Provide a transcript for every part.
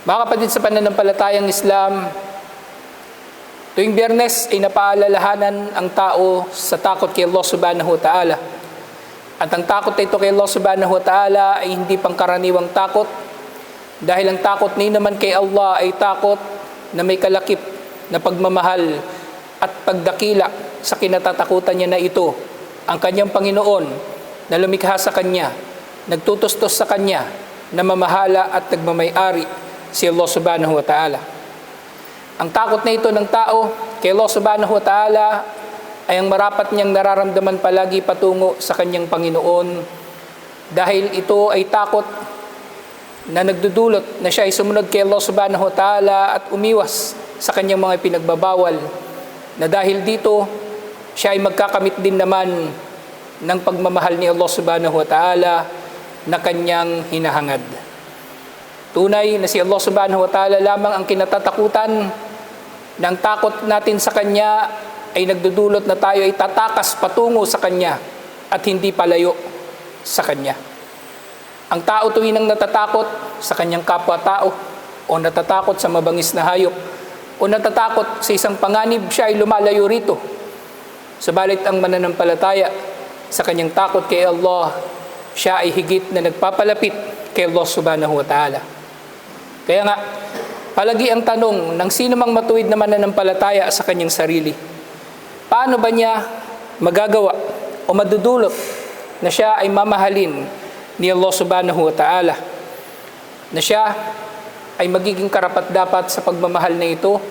Mga kapatid sa pananampalatayang Islam, tuwing biyernes ay napaalalahanan ang tao sa takot kay Allah subhanahu wa ta'ala. At ang takot na ito kay Allah subhanahu wa ta'ala ay hindi pangkaraniwang takot dahil ang takot ni naman kay Allah ay takot na may kalakip na pagmamahal at pagdakila sa kinatatakutan niya na ito, ang kanyang Panginoon na lumikha sa kanya, nagtutustos sa kanya, na mamahala at nagmamayari si Allah subhanahu wa ta'ala. Ang takot na ito ng tao kay Allah subhanahu wa ta'ala ay ang marapat niyang nararamdaman palagi patungo sa kanyang Panginoon dahil ito ay takot na nagdudulot na siya ay sumunod kay Allah subhanahu wa ta'ala at umiwas sa kanyang mga pinagbabawal na dahil dito siya ay magkakamit din naman ng pagmamahal ni Allah subhanahu wa ta'ala na kanyang hinahangad. Tunay na si Allah subhanahu wa ta'ala lamang ang kinatatakutan ng takot natin sa Kanya ay nagdudulot na tayo ay tatakas patungo sa Kanya at hindi palayo sa Kanya. Ang tao tuwing nang natatakot sa kanyang kapwa-tao o natatakot sa mabangis na hayop o natatakot sa isang panganib, siya ay lumalayo rito. Subalit ang mananampalataya sa kanyang takot kay Allah, siya ay higit na nagpapalapit kay Allah subhanahu wa ta'ala. Kaya nga, palagi ang tanong ng sino mang matuwid na mananampalataya sa kanyang sarili. Paano ba niya magagawa o madudulot na siya ay mamahalin ni Allah subhanahu wa ta'ala? Na siya ay magiging karapat dapat sa pagmamahal na ito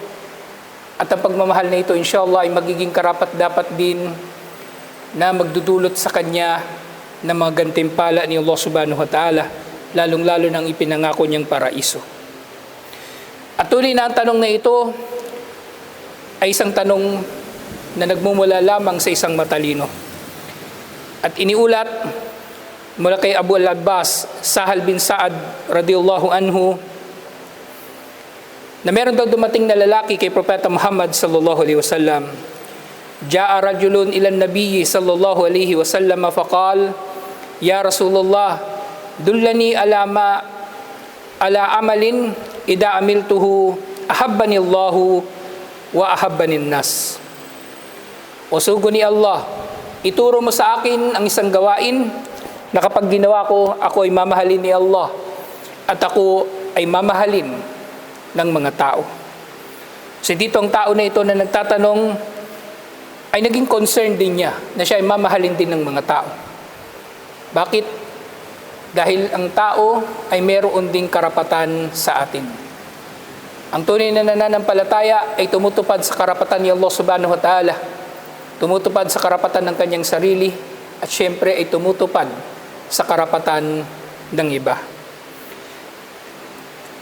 at ang pagmamahal na ito inshallah ay magiging karapat dapat din na magdudulot sa kanya ng mga gantimpala ni Allah subhanahu wa ta'ala lalong-lalo nang ipinangako niyang paraiso. At tuloy na ang tanong na ito ay isang tanong na nagmumula lamang sa isang matalino. At iniulat mula kay Abu al-Abbas, Sahal bin Sa'ad radiyallahu anhu, na meron daw dumating na lalaki kay Propeta Muhammad sallallahu alaihi wasallam. Ja'a rajulun ila nabiyyi sallallahu alaihi wasallam faqal, Ya Rasulullah, dullani ala ma ala amalin ida amiltuhu ahabbani Allahu wa ahabbani nas. O sugo ni Allah, ituro mo sa akin ang isang gawain na kapag ginawa ko, ako ay mamahalin ni Allah at ako ay mamahalin ng mga tao. So dito ang tao na ito na nagtatanong ay naging concern din niya na siya ay mamahalin din ng mga tao. Bakit? Dahil ang tao ay meron ding karapatan sa atin. Ang tunay na nananampalataya ay tumutupad sa karapatan ni Allah subhanahu wa ta'ala. Tumutupad sa karapatan ng kanyang sarili at syempre ay tumutupad sa karapatan ng iba.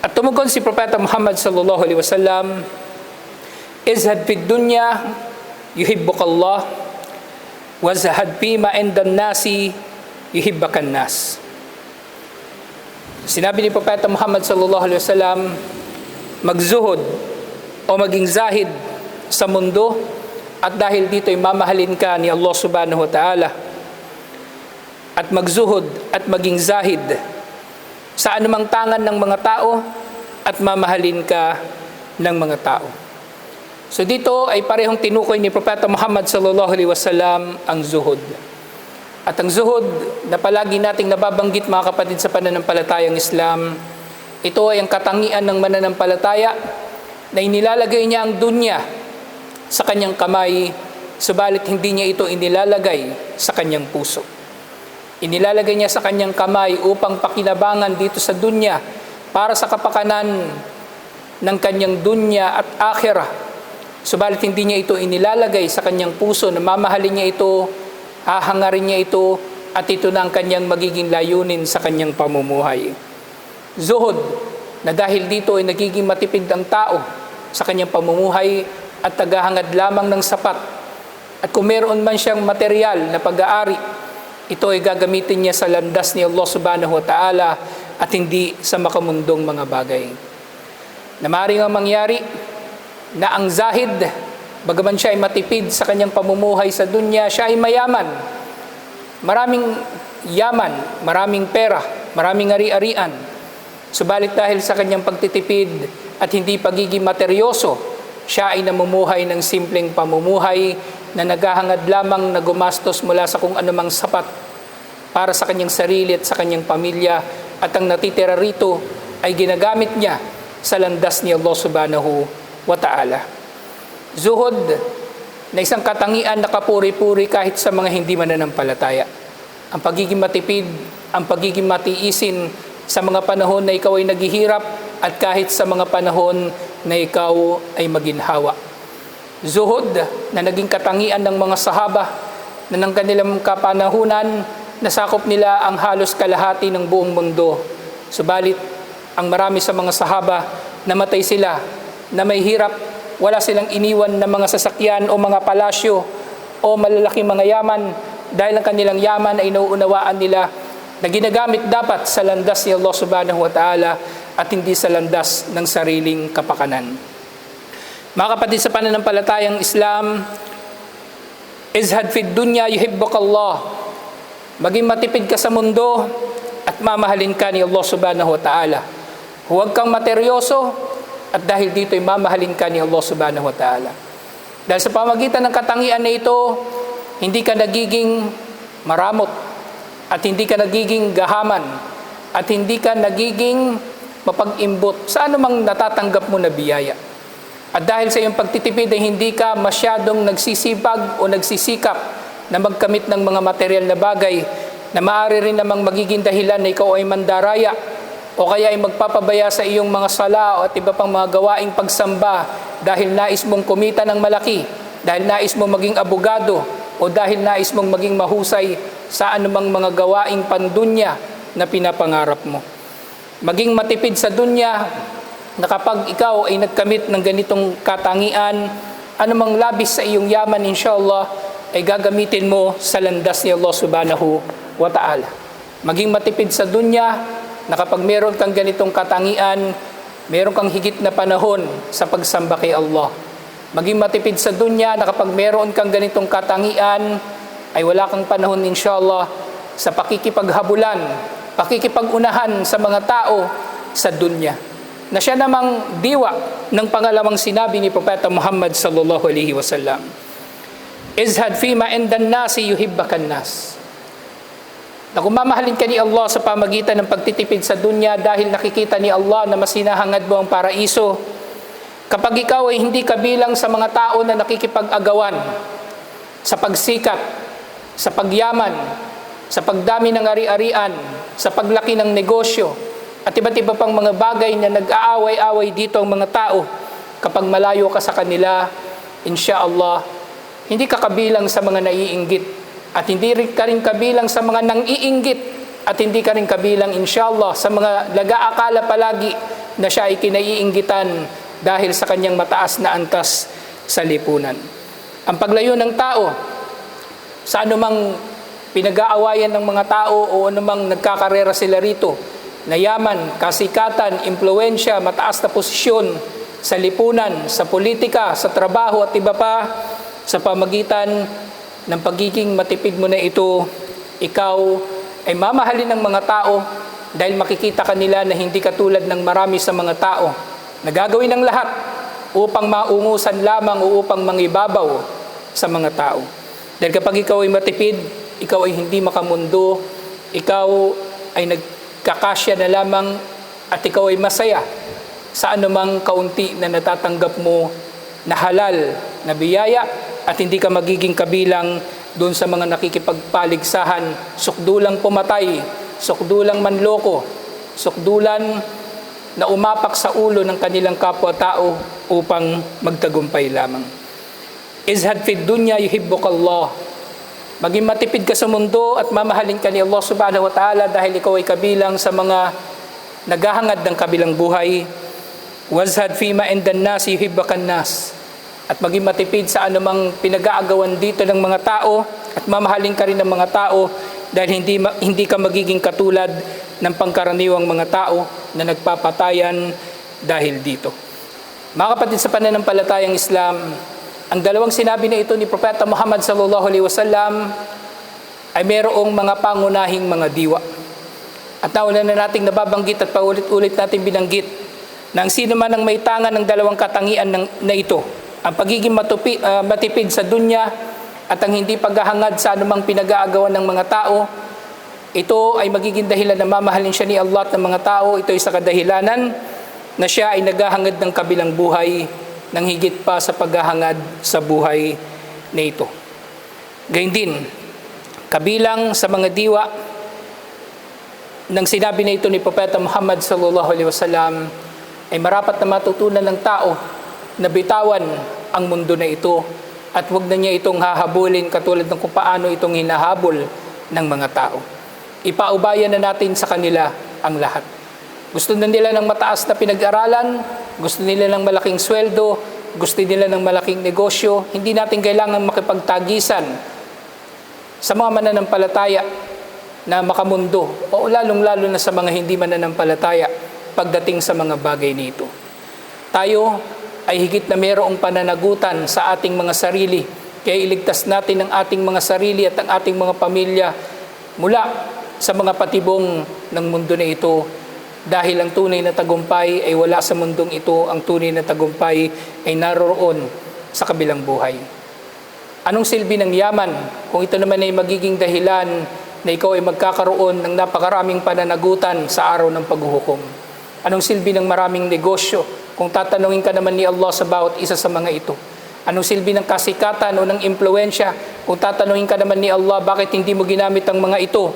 At tumugon si Propeta Muhammad sallallahu alaihi wasallam, Izhad fid dunya yuhibbuk Allah wa zahad fima indan nasi yuhibbakan nas. Sinabi ni Propeta Muhammad sallallahu alaihi wasallam, magzuhod o maging zahid sa mundo at dahil dito ay mamahalin ka ni Allah subhanahu wa ta'ala at magzuhod at maging zahid sa anumang tangan ng mga tao at mamahalin ka ng mga tao. So dito ay parehong tinukoy ni Propeta Muhammad sallallahu alaihi wasallam ang zuhud. At ang zuhud na palagi nating nababanggit mga kapatid sa pananampalatayang Islam, ito ay ang katangian ng mananampalataya na inilalagay niya ang dunya sa kanyang kamay, subalit hindi niya ito inilalagay sa kanyang puso. Inilalagay niya sa kanyang kamay upang pakinabangan dito sa dunya para sa kapakanan ng kanyang dunya at akhirah. Subalit hindi niya ito inilalagay sa kanyang puso na mamahalin niya ito, hahangarin niya ito, at ito na ang kanyang magiging layunin sa kanyang pamumuhay. Zuhod, na dahil dito ay nagiging matipid ang tao sa kanyang pamumuhay at tagahangad lamang ng sapat. At kung meron man siyang material na pag-aari, ito ay gagamitin niya sa landas ni Allah subhanahu wa ta'ala at hindi sa makamundong mga bagay. Na maaaring ang mangyari na ang zahid, bagaman siya ay matipid sa kanyang pamumuhay sa dunya, siya ay mayaman. Maraming yaman, maraming pera, maraming ari-arian. Subalit dahil sa kanyang pagtitipid at hindi pagiging materyoso, siya ay namumuhay ng simpleng pamumuhay na naghahangad lamang na gumastos mula sa kung anumang sapat para sa kanyang sarili at sa kanyang pamilya at ang natitira rito ay ginagamit niya sa landas ni Allah subhanahu wa ta'ala. Zuhud na isang katangian na kapuri-puri kahit sa mga hindi mananampalataya. Ang pagiging matipid, ang pagiging matiisin sa mga panahon na ikaw ay naghihirap at kahit sa mga panahon na ikaw ay maginhawa. Zuhud na naging katangian ng mga sahaba na ng kanilang kapanahunan nasakop nila ang halos kalahati ng buong mundo. Subalit, ang marami sa mga sahaba namatay sila na may hirap, wala silang iniwan na mga sasakyan o mga palasyo o malalaking mga yaman dahil ang kanilang yaman ay nauunawaan nila na ginagamit dapat sa landas ni Allah subhanahu wa ta'ala at hindi sa landas ng sariling kapakanan. Mga kapatid sa pananampalatayang Islam, izhad fid dunya yuhibbuk Allah. Maging matipid ka sa mundo at mamahalin ka ni Allah subhanahu wa ta'ala. Huwag kang materyoso at dahil dito ay mamahalin ka ni Allah subhanahu wa ta'ala. Dahil sa pamagitan ng katangian na ito, hindi ka nagiging maramot at hindi ka nagiging gahaman at hindi ka nagiging mapag-imbot sa anumang natatanggap mo na biyaya. At dahil sa iyong pagtitipid ay hindi ka masyadong nagsisipag o nagsisikap na magkamit ng mga material na bagay na maaari rin namang magiging dahilan na ikaw ay mandaraya o kaya ay magpapabaya sa iyong mga sala at iba pang mga gawaing pagsamba dahil nais mong kumita ng malaki, dahil nais mong maging abogado o dahil nais mong maging mahusay sa anumang mga gawaing pandunya na pinapangarap mo. Maging matipid sa dunya na kapag ikaw ay nagkamit ng ganitong katangian, anumang labis sa iyong yaman, inshallah, ay gagamitin mo sa landas ni Allah subhanahu wa ta'ala. Maging matipid sa dunya na kapag meron kang ganitong katangian, meron kang higit na panahon sa pagsamba kay Allah. Maging matipid sa dunya na kapag meron kang ganitong katangian, ay wala kang panahon inshallah sa pakikipaghabulan, pakikipag-unahan sa mga tao sa dunya na siya namang diwa ng pangalawang sinabi ni Propeta Muhammad sallallahu alaihi wasallam. Izhad fima indan nasi yuhibbakan nas. Na kung mamahalin ka ni Allah sa pamagitan ng pagtitipid sa dunya dahil nakikita ni Allah na masinahangad mo ang paraiso, kapag ikaw ay hindi kabilang sa mga tao na nakikipag-agawan sa pagsikat, sa pagyaman, sa pagdami ng ari-arian, sa paglaki ng negosyo, at iba't iba pang mga bagay na nag-aaway-away dito ang mga tao kapag malayo ka sa kanila, insya Allah, hindi ka kabilang sa mga naiinggit at hindi ka rin kabilang sa mga nang-iinggit at hindi ka rin kabilang insya Allah sa mga nag-aakala palagi na siya ay kinaiinggitan dahil sa kanyang mataas na antas sa lipunan. Ang paglayo ng tao sa anumang pinag-aawayan ng mga tao o anumang nagkakarera sila rito, na yaman, kasikatan, impluensya, mataas na posisyon sa lipunan, sa politika, sa trabaho at iba pa sa pamagitan ng pagiging matipid mo na ito, ikaw ay mamahalin ng mga tao dahil makikita kanila na hindi katulad ng marami sa mga tao na gagawin ng lahat upang maungusan lamang o upang mangibabaw sa mga tao. Dahil kapag ikaw ay matipid, ikaw ay hindi makamundo, ikaw ay nag kakasya na lamang at ikaw ay masaya sa anumang kaunti na natatanggap mo na halal na biyaya at hindi ka magiging kabilang doon sa mga nakikipagpaligsahan, sukdulang pumatay, sukdulang manloko, sukdulan na umapak sa ulo ng kanilang kapwa-tao upang magtagumpay lamang. Izhad fid dunya yuhibbuk Allah Maging matipid ka sa mundo at mamahalin ka ni Allah subhanahu wa ta'ala dahil ikaw ay kabilang sa mga naghahangad ng kabilang buhay. Wazhad fima indan nas yuhibbakan nas. At maging matipid sa anumang pinag-aagawan dito ng mga tao at mamahalin ka rin ng mga tao dahil hindi, hindi ka magiging katulad ng pangkaraniwang mga tao na nagpapatayan dahil dito. Mga kapatid sa pananampalatayang Islam, ang dalawang sinabi na ito ni Propeta Muhammad sallallahu alaihi wasallam ay mayroong mga pangunahing mga diwa. At nauna na nating nababanggit at paulit-ulit natin binanggit na ang sino man ang may tangan ng dalawang katangian ng, na ito, ang pagiging matupi, ah, matipid sa dunya at ang hindi paghahangad sa anumang pinag-aagawan ng mga tao, ito ay magiging dahilan na mamahalin siya ni Allah at ng mga tao. Ito ay sa kadahilanan na siya ay naghahangad ng kabilang buhay ng higit pa sa paghahangad sa buhay na ito. Gayun din, kabilang sa mga diwa nang sinabi na ito ni Propeta Muhammad sallallahu alaihi wasallam ay marapat na matutunan ng tao na bitawan ang mundo na ito at wag na niya itong hahabulin katulad ng kung paano itong hinahabol ng mga tao. Ipaubayan na natin sa kanila ang lahat. Gusto na nila ng mataas na pinag-aralan, gusto nila ng malaking sweldo, gusto nila ng malaking negosyo, hindi natin kailangan makipagtagisan sa mga mananampalataya na makamundo o lalong-lalo na sa mga hindi mananampalataya pagdating sa mga bagay nito. Tayo ay higit na mayroong pananagutan sa ating mga sarili kaya iligtas natin ang ating mga sarili at ang ating mga pamilya mula sa mga patibong ng mundo na ito dahil ang tunay na tagumpay ay wala sa mundong ito, ang tunay na tagumpay ay naroroon sa kabilang buhay. Anong silbi ng yaman kung ito naman ay magiging dahilan na ikaw ay magkakaroon ng napakaraming pananagutan sa araw ng paghuhukom? Anong silbi ng maraming negosyo kung tatanungin ka naman ni Allah sa bawat isa sa mga ito? Anong silbi ng kasikatan o ng impluensya kung tatanungin ka naman ni Allah bakit hindi mo ginamit ang mga ito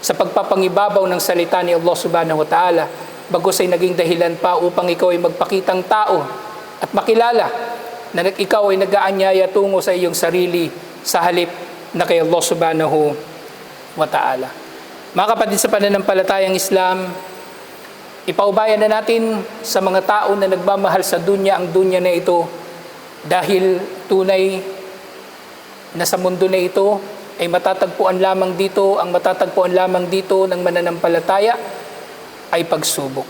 sa pagpapangibabaw ng salita ni Allah subhanahu wa ta'ala bagos ay naging dahilan pa upang ikaw ay magpakitang tao at makilala na ikaw ay nag-aanyaya tungo sa iyong sarili sa halip na kay Allah subhanahu wa ta'ala. Mga kapatid sa pananampalatayang Islam, ipaubayan na natin sa mga tao na nagmamahal sa dunya ang dunya na ito dahil tunay na sa mundo na ito ay matatagpuan lamang dito, ang matatagpuan lamang dito ng mananampalataya ay pagsubok.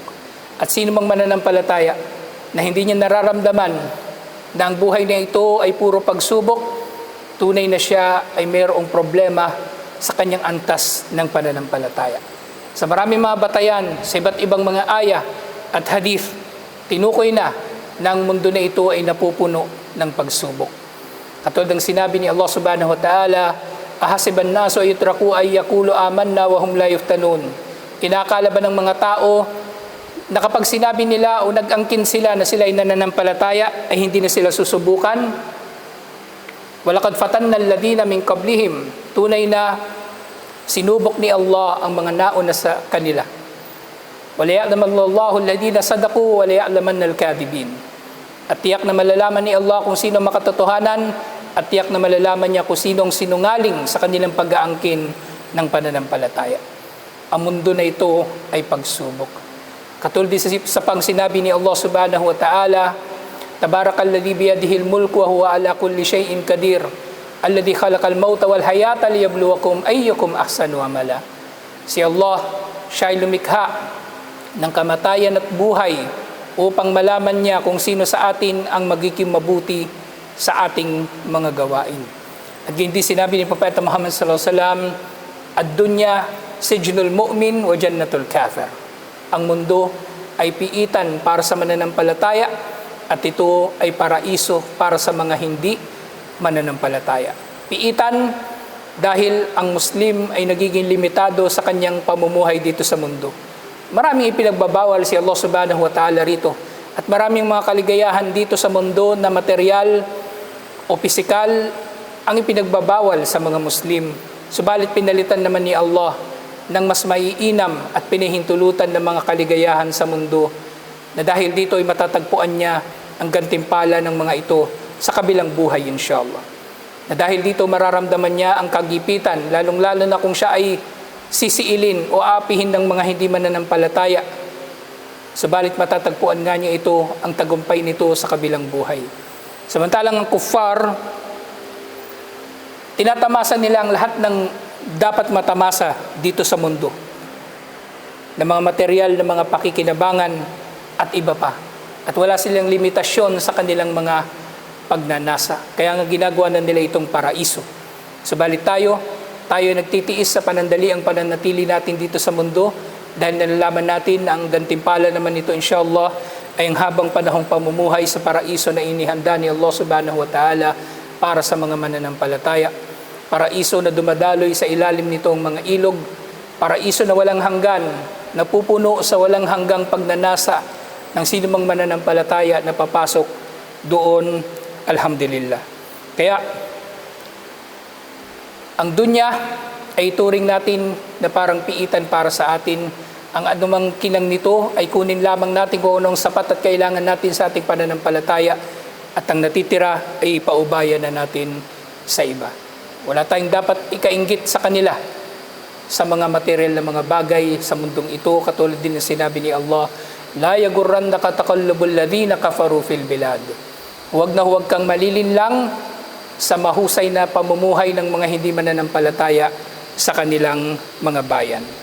At sino mang mananampalataya na hindi niya nararamdaman na ang buhay na ito ay puro pagsubok, tunay na siya ay mayroong problema sa kanyang antas ng pananampalataya. Sa maraming mga batayan, sa iba't ibang mga aya at hadith, tinukoy na na ang mundo na ito ay napupuno ng pagsubok. Katulad ng sinabi ni Allah subhanahu wa ta'ala, Ahasiban naso yutraku ay yakulu amanna wa hum la yuftanun. Kinakala ba ng mga tao na kapag sinabi nila o nag-angkin sila na sila ay nananampalataya ay hindi na sila susubukan? Walakad fatanna alladhina min qablihim. Tunay na sinubok ni Allah ang mga nauna sa kanila. Alladhina sadaqu wa la ya'laman al-kadhibin. At tiyak na malalaman ni Allah kung sino makatotohanan at tiyak na malalaman niya kung sinong sinungaling sa kanilang pag-aangkin ng pananampalataya. Ang mundo na ito ay pagsubok. Katulad sa, sa pang sinabi ni Allah subhanahu wa ta'ala, Tabarakalladhi biyadihil mulku wa huwa ala kulli shay'in kadir. Alladhi khalaqal mauta wal hayata liyabluwakum ayyukum ahsanu amala. Si Allah, siya ay lumikha ng kamatayan at buhay upang malaman niya kung sino sa atin ang magiging mabuti sa ating mga gawain. At hindi sinabi ni Propeta Muhammad sallallahu alaihi wasallam, "Ad-dunya sijnul mu'min wa jannatul kafir." Ang mundo ay piitan para sa mananampalataya at ito ay paraiso para sa mga hindi mananampalataya. Piitan dahil ang Muslim ay nagiging limitado sa kanyang pamumuhay dito sa mundo. Maraming ipinagbabawal si Allah subhanahu wa ta'ala rito. At maraming mga kaligayahan dito sa mundo na material o pisikal ang ipinagbabawal sa mga Muslim. Subalit pinalitan naman ni Allah ng mas maiinam at pinahintulutan ng mga kaligayahan sa mundo na dahil dito ay matatagpuan niya ang gantimpala ng mga ito sa kabilang buhay inshallah. Na dahil dito mararamdaman niya ang kagipitan, lalong-lalo na kung siya ay sisiilin o apihin ng mga hindi mananampalataya. Subalit matatagpuan nga niya ito ang tagumpay nito sa kabilang buhay. Samantalang ang kuffar, tinatamasa nila ang lahat ng dapat matamasa dito sa mundo. Ng mga material, ng mga pakikinabangan at iba pa. At wala silang limitasyon sa kanilang mga pagnanasa. Kaya nga ginagawa na nila itong paraiso. Subalit tayo, tayo nagtitiis sa panandali ang pananatili natin dito sa mundo dahil nalalaman natin na ang gantimpala naman nito inshallah ay ang habang panahong pamumuhay sa paraiso na inihanda ni Allah subhanahu wa ta'ala para sa mga mananampalataya. Paraiso na dumadaloy sa ilalim nitong mga ilog, paraiso na walang hanggan, napupuno sa walang hanggang pagnanasa ng sinumang mananampalataya na papasok doon, alhamdulillah. Kaya, ang dunya ay turing natin na parang piitan para sa atin. Ang anumang kinang nito ay kunin lamang natin kung anong sapat at kailangan natin sa ating pananampalataya at ang natitira ay ipaubayan na natin sa iba. Wala tayong dapat ikainggit sa kanila sa mga material na mga bagay sa mundong ito katulad din ng sinabi ni Allah la yagurrannaka taqallubul ladina kafaru fil bilad huwag na huwag kang malilin lang sa mahusay na pamumuhay ng mga hindi mananampalataya sa kanilang mga bayan